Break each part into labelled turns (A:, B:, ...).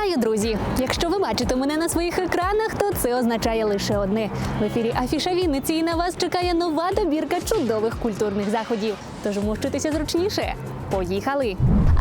A: Вітаю, друзі! Якщо ви бачите мене на своїх екранах, то це означає лише одне. В ефірі Афіша Вінниці і на вас чекає нова добірка чудових культурних заходів. Тож мовчитися зручніше. Поїхали!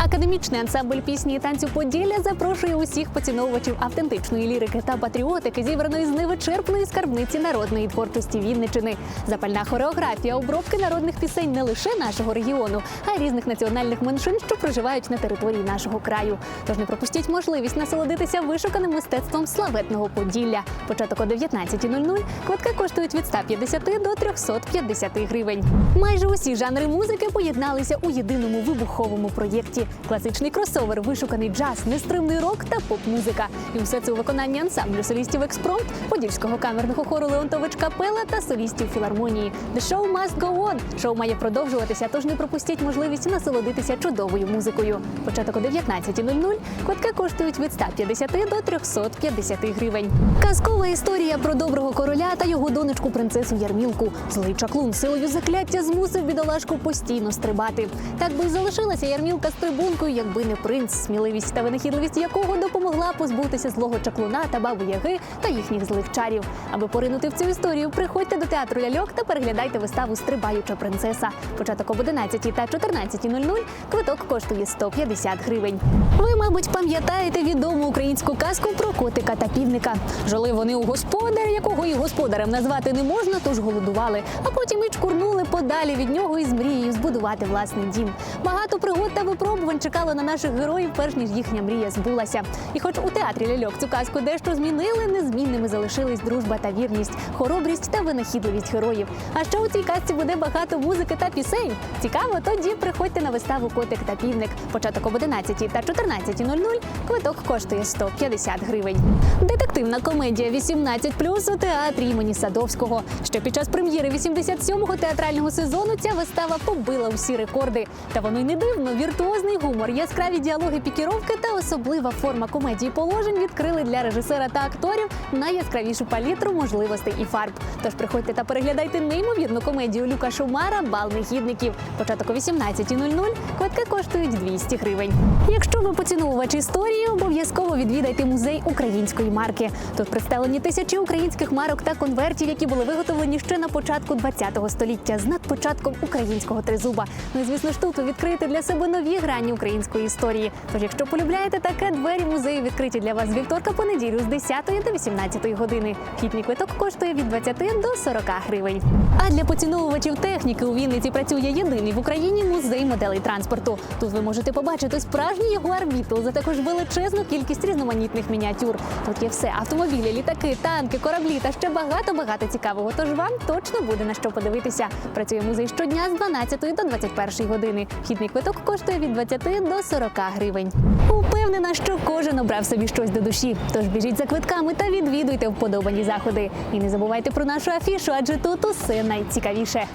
A: Академічний ансамбль пісні і танцю Поділля запрошує усіх поціновувачів автентичної лірики та патріотики, зібраної з невичерпної скарбниці народної творчості Вінничини. Запальна хореографія, обробки народних пісень не лише нашого регіону, а й різних національних меншин, що проживають на території нашого краю. Тож не пропустіть можливість насолодитися вишуканим мистецтвом славетного Поділля. Початок о 19.00. Квитки коштують від 150 до 350 гривень. Майже усі жанри музики поєдналися у єдиному вибуховому проєкті: класичний кросовер, вишуканий джаз, нестримний рок та поп-музика. І все це у виконанні ансамблю солістів експромт, подільського камерного хору Леонтович Капела та солістів філармонії. The show must go on. Шоу має продовжуватися, тож не пропустіть можливість насолодитися чудовою музикою. Початок о 19.00. Квитки коштують від 150 до 350 гривень. Казкова історія про доброго короля та його донечку принцесу Ярмілку. Злий чаклун силою закляття змусив бідолашку постійно стрибати. Так би й залишилася Ярмілка стрибункою, якби не принц, сміливість та винахідливість якого допомогла позбутися злого чаклуна та баби Яги та їхніх злих чарів. Аби поринути в цю історію, приходьте до театру ляльок та переглядайте виставу Стрибаюча принцеса. Початок об 11 та 14.00. Квиток коштує 150 гривень. Ви, мабуть, пам'ятаєте відому українську казку про котика та півника. Жили вони у господаря, якого і господарем назвати не можна, тож голодували. А потім і чкурнули подалі від нього із мрією збудувати власний дім. Багато пригод та випробувань чекало на наших героїв, перш ніж їхня мрія збулася. І хоч у театрі ляльок цю казку дещо змінили, незмінними залишились дружба та вірність, хоробрість та винахідливість героїв. А ще у цій казці буде багато музики та пісень. Цікаво, тоді приходьте на виставу Котик та півник. Початок об 11 та 14.00. Квиток коштує 150 гривень. Детективна комедія 18+, у театрі імені Садовського. Ще під час прем'єри 87-го театрального сезону ця вистава побила усі рекорди. Та воно й не дивно. Віртуозний гумор, яскраві діалоги пікіровки та особлива форма комедії положень відкрили для режисера та акторів найяскравішу палітру можливостей і фарб. Тож приходьте та переглядайте неймовірну комедію Люка Шумара Бал негідників. Початок о 18.00. Квитки коштують 200 гривень. Якщо ви поціновувач історії, обов'язково відвідайте музей української марки. Тут представлені тисячі українських марок та конвертів, які були виготовлені ще на початку ХХ століття з надпочатком українського тризуба. Ну і звісно ж тут ви відкриєте для себе нові грані української історії. Тож, якщо полюбляєте таке, двері музею відкриті для вас з вівторка по неділю з 10 до 18 години. Вхідний квиток коштує від 20 до 40 гривень. А для поціновувачів техніки у Вінниці працює єдиний в Україні музей моделей транспорту. Тут ви можете побачити справжній Jaguar Beetle, за також величезну кількість різноманітних мініатюр. Тут є все: автомобілі, літаки, танки, кораблі та ще багато багато цікавого. Тож вам точно буде на що подивитися. Працює музей щодня з 12 до 21 години. Вхідний квиток коштує від 20 до 40 гривень. Упевнена, що кожен обрав собі щось до душі. Тож біжіть за квитками та відвідуйте вподобані заходи. І не забувайте про нашу афішу, адже тут усе найцікавіше.